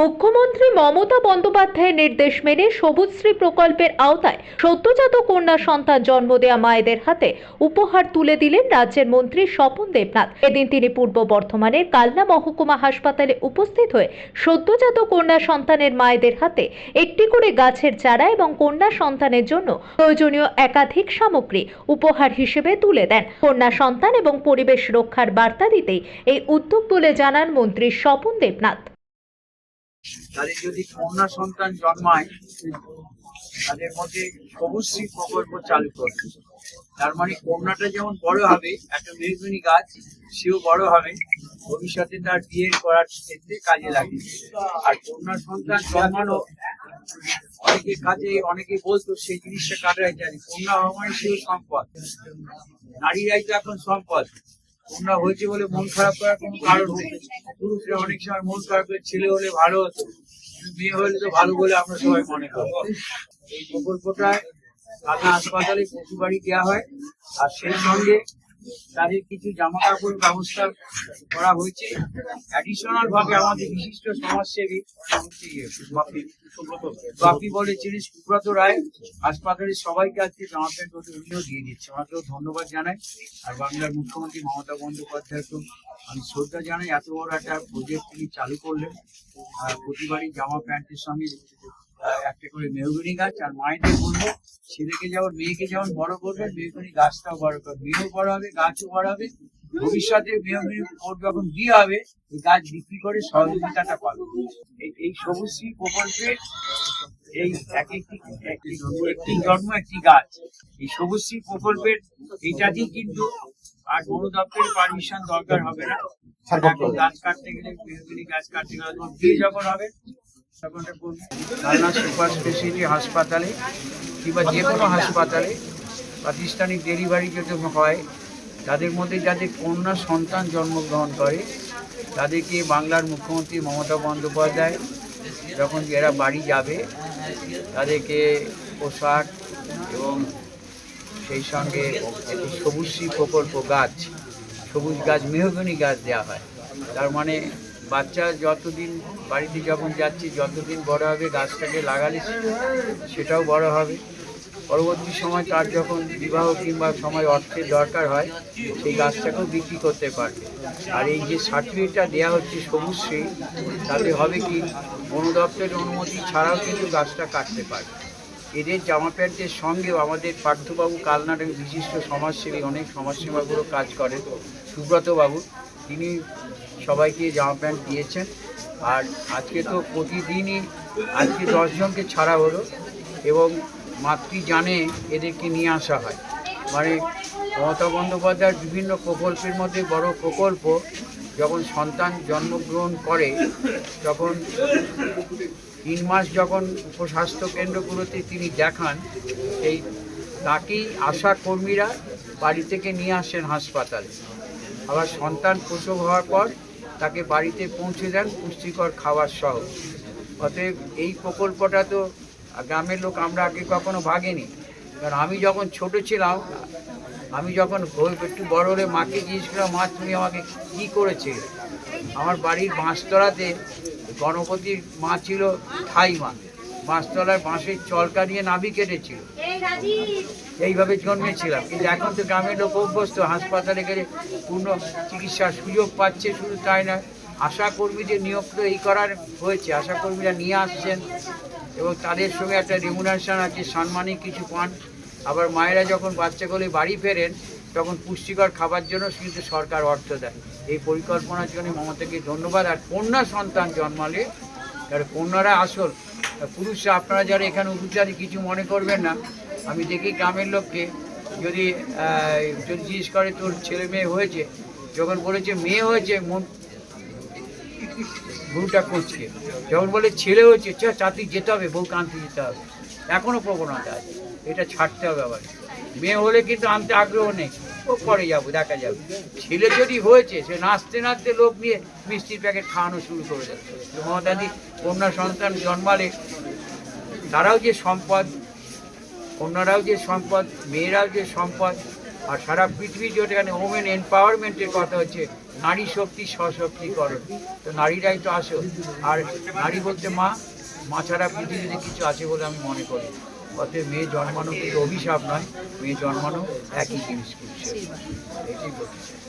মুখ্যমন্ত্রী মমতা বন্দ্যোপাধ্যায়ের নির্দেশ মেনে সবুজশ্রী প্রকল্পের আওতায় সদ্যজাত কন্যা সন্তান জন্ম দেয়া মায়েদের হাতে উপহার তুলে দিলেন রাজ্যের মন্ত্রী স্বপন দেবনাথ। এদিন তিনি পূর্ব বর্ধমানের কালনা মহকুমা হাসপাতালে উপস্থিত হয়ে সদ্যজাত কন্যা সন্তানের মায়েদের হাতে একটি করে গাছের চারা এবং কন্যা সন্তানের জন্য প্রয়োজনীয় একাধিক সামগ্রী উপহার হিসেবে তুলে দেন। কন্যা সন্তান এবং পরিবেশ রক্ষার বার্তা দিতেই এই উদ্যোগ বলে জানান মন্ত্রী স্বপন দেবনাথ। তাদের যদি কন্যা সন্তান জন্মায়, তাদের মধ্যে সবুজশ্রী প্রকল্প চালু করবে তার মানে কন্যাটা যেমন বড় হবে, একটা মেহগুনি গাছ, সেও বড় হবে। ভবিষ্যতে তার বিয়ে করার ক্ষেত্রে কাজে লাগে। আর কন্যা সন্তান জন্মানো অনেকের কাজে, অনেকে বলতো সেই জিনিসটা কাটাই জানি কন্যা হওয়া মানে সেও সম্পদ। নারীরাই তো এখন সম্পদ। কন্যা হয়েছে বলে মন খারাপ করার কোনো কারণ নেই। পুরুষরা অনেক সময় মন খারাপ করে, ছেলে হলে ভালো হতো মেয়ে হলে তো ভালো বলে আমরা সবাই মনে করি। এই প্রকল্পটায় ঢাকা হাসপাতালে পশু বাড়ি দেওয়া হয়, আর সেই সঙ্গে তাদের কিছু জামা কাপড়ের ব্যবস্থা করা হয়েছে। অ্যাডিশনাল ভাবে আমাদের বিশিষ্ট সমাজসেবী বাপি, সুব্রত। বলে যিনি সুব্রত রায় হাসপাতালের সবাইকে আজকে জামা প্যান্ট উনিও দিয়ে দিচ্ছে। ওনাকেও ধন্যবাদ জানাই। আর বাংলার মুখ্যমন্ত্রী মমতা বন্দ্যোপাধ্যায়কেও আমি শ্রদ্ধা জানাই। এত বড় একটা প্রজেক্ট তিনি চালু করলেন। আর প্রতিবারই জামা প্যান্টের সঙ্গে একটা করে মেহগুনি গাছ আর মাইনে বলব ছেলেকে যেমন মেয়েকে যেমন বড় করবে মেহগুনি গাছটাও বড় করবে। মেয়েও বড় হবে গাছও বড় হবে। ভবিষ্যতে মেহগুনি ওর যখন বিয়ে হবে এই গাছ বিক্রি করে সহযোগিতাটা পাবে। এই- এই সবুজশ্রী প্রকল্পের এই এক একটি একটি একটি জন্ম একটি গাছ। এই সবুজশ্রী প্রকল্পের এইটাতেই কিন্তু আর বন দপ্তরের পারমিশন দরকার হবে না। গাছ কাটতে গেলে গাছ কাটতে গেলে বিয়ে যখন হবে। কালনা সুপার স্পেশালিটি হাসপাতালে কিংবা যে কোনো হাসপাতালে প্রাতিষ্ঠানিক ডেলিভারি যদি হয়, তাদের মধ্যে যাদের কন্যা সন্তান জন্মগ্রহণ করে, তাদেরকে বাংলার মুখ্যমন্ত্রী মমতা বন্দ্যোপাধ্যায় যখন এরা বাড়ি যাবে, তাদেরকে পোশাক এবং সেই সঙ্গে একটি সবুজশ্রী প্রকল্প গাছ, সবুজ গাছ, মেহগনি গাছ দেওয়া হয়। তার মানে বাচ্চা যতদিন বাড়িতে যখন যাচ্ছি, যতদিন বড় হবে, গাছটাকে লাগালে সেটাও বড় হবে। পরবর্তী সময় তার যখন বিবাহ কিংবা সময় অর্থের দরকার হয়, সেই গাছটাকেও বিক্রি করতে পারবে। আর এই যে সার্টিফিকেটটা দেওয়া হচ্ছে সবুজশ্রী তাতে হবে কি বন দপ্তরের অনুমতি ছাড়াও কিন্তু গাছটা কাটতে পারবে। এদের জামা প্যান্টের সঙ্গেও আমাদের পার্থবাবু কালনার এক বিশিষ্ট সমাজসেবী, অনেক সমাজসেবাগুলো কাজ করেন, সুব্রতবাবু। তিনি সবাইকে জামা প্যান্ট দিয়েছেন। আর আজকে তো প্রতিদিনই, আজকে দশজনকে ছাড়া হলো এবং মাতৃ জানে এদেরকে নিয়ে আসা হয়। মানে মমতা বন্দ্যোপাধ্যায়ের বিভিন্ন প্রকল্পের মধ্যে বড় প্রকল্প, যখন সন্তান জন্মগ্রহণ করে, তখন তিন মাস যখন উপস্বাস্থ্য কেন্দ্রগুলোতে তিনি দেখান, সেই তাকেই আশা কর্মীরা বাড়ি থেকে নিয়ে আসেন হাসপাতালে। আবার সন্তান প্রসব হওয়ার পর তাকে বাড়িতে পৌঁছে দেন পুষ্টিকর খাবার সহ। অতএব এই প্রকল্পটা তো গ্রামের লোক আমরা আগে কখনো ভাগেনি। কারণ আমি যখন ছোট ছিলাম, আমি যখন একটু বড় হলে মাকে করলাম মা, তুমি আমাকে কী করেছে? আমার বাড়ির বাঁশতলাতে গণপতির মা ছিল ঠাই মা বাঁশতলার বাঁশের চলকা নিয়ে নাভি কেটেছিল। এইভাবে জন্মেছিলাম। কিন্তু এখন তো গ্রামের লোক অভ্যস্ত, হাসপাতালে গেলে পূর্ণ চিকিৎসার সুযোগ পাচ্ছে শুধু তাই না আশা কর্মীদের নিয়োগ তো এই করার হয়েছে, আশা কর্মীরা নিয়ে আসছেন এবং তাদের সঙ্গে একটা রেমুনারেশন আছে, সাম্মানিক কিছু পান। আবার মায়েরা যখন বাচ্চাগুলি বাড়ি ফেরেন, তখন পুষ্টিকর খাবার জন্য কিন্তু সরকার অর্থ দেয়। এই পরিকল্পনার জন্য মমতাকে ধন্যবাদ। আর কন্যা সন্তান জন্মালে, কারণ কন্যারা আসল। পুরুষরা, আপনারা যারা এখানে উপচারী কিছু মনে করবেন না। আমি দেখি গ্রামের লোককে, যদি যদি জিজ্ঞেস করে, তোর ছেলে মেয়ে হয়েছে? যখন বলেছে, মেয়ে হয়েছে, মন ভুলটা করছে। যখন বলে, ছেলে হয়েছে চ যেতে হবে বউ কান্তি যেতে হবে। এখনও প্রবণতা আছে। এটা ছাড়তে হবে আবার। মেয়ে হলে কিন্তু আনতে আগ্রহ নেই। ও পরে যাব, দেখা যাবে। ছেলে যদি হয়েছে, সে নাচতে নাচতে লোক নিয়ে মিষ্টির প্যাকেট খাওয়ানো শুরু করে তো মমতাদি, কন্যা সন্তান জন্মালে তারাও যে সম্পদ, কন্যারাও যে সম্পদ, মেয়েরাও যে সম্পদ, আর সারা পৃথিবী জুড়ে এখানে ওমেন এম্পাওয়ারমেন্টের কথা হচ্ছে, নারী শক্তি, সশক্তিকরণ। তো নারীরাই তো আসো আর নারী বলতে মা মা ছাড়া পৃথিবীতে কিছু আছে বলে আমি মনে করি অতএব মেয়ে জন্মানো কিন্তু অভিশাপ নয় মেয়ে জন্মানো একই জিনিস কিন্তু এটাই বলতে